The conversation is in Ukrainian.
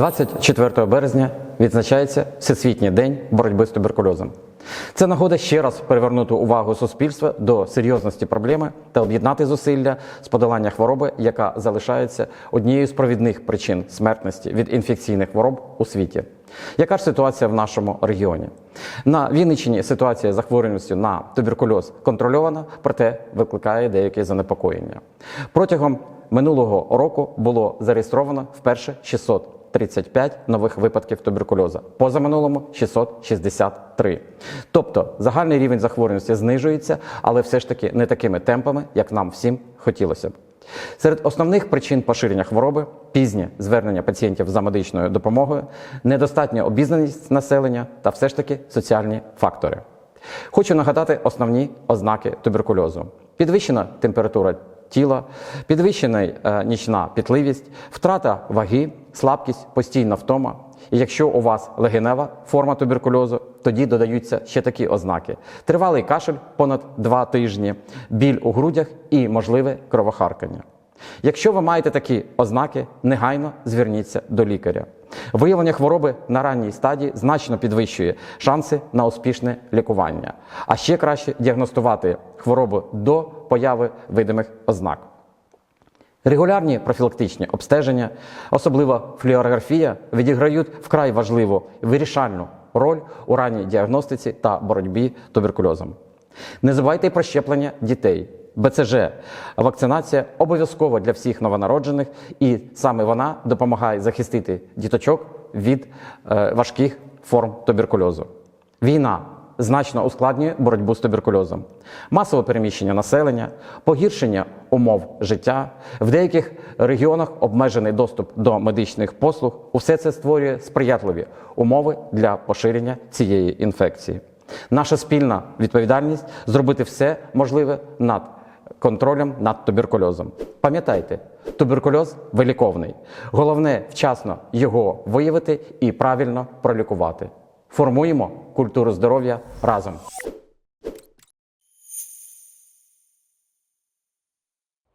24 березня відзначається Всесвітній день боротьби з туберкульозом. Це нагода ще раз привернути увагу суспільства до серйозності проблеми та об'єднати зусилля з подолання хвороби, яка залишається однією з провідних причин смертності від інфекційних хвороб у світі. Яка ж ситуація в нашому регіоні? На Вінниччині ситуація з захворюваністю на туберкульоз контрольована, проте викликає деяке занепокоєння. Протягом минулого року було зареєстровано вперше 635 нових випадків туберкульозу. Позаминулому 663. Тобто загальний рівень захворюваності знижується, але все ж таки не такими темпами, як нам всім хотілося б. Серед основних причин поширення хвороби пізнє звернення пацієнтів за медичною допомогою, недостатня обізнаність населення та все ж таки соціальні фактори. Хочу нагадати основні ознаки туберкульозу: підвищена температура тіла, підвищена е, нічна пітливість, втрата ваги, слабкість, постійна втома. І якщо у вас легенева форма туберкульозу, тоді додаються ще такі ознаки: тривалий кашель понад 2 тижні, біль у грудях і можливе кровохаркання. Якщо ви маєте такі ознаки, негайно зверніться до лікаря. Виявлення хвороби на ранній стадії значно підвищує шанси на успішне лікування, а ще краще діагностувати хворобу до появи видимих ознак. Регулярні профілактичні обстеження, особливо флюорографія, відіграють вкрай важливу вирішальну роль у ранній діагностиці та боротьбі туберкульозом. Не забувайте про щеплення дітей. БЦЖ вакцинація обов'язкова для всіх новонароджених, і саме вона допомагає захистити діточок від е, важких форм туберкульозу. Війна значно ускладнює боротьбу з туберкульозом, масове переміщення населення, погіршення умов життя, в деяких регіонах обмежений доступ до медичних послуг. Усе це створює сприятливі умови для поширення цієї інфекції. Наша спільна відповідальність зробити все можливе над контролем над туберкульозом. Пам'ятайте, туберкульоз виліковний. Головне вчасно його виявити і правильно пролікувати. Формуємо культуру здоров'я разом.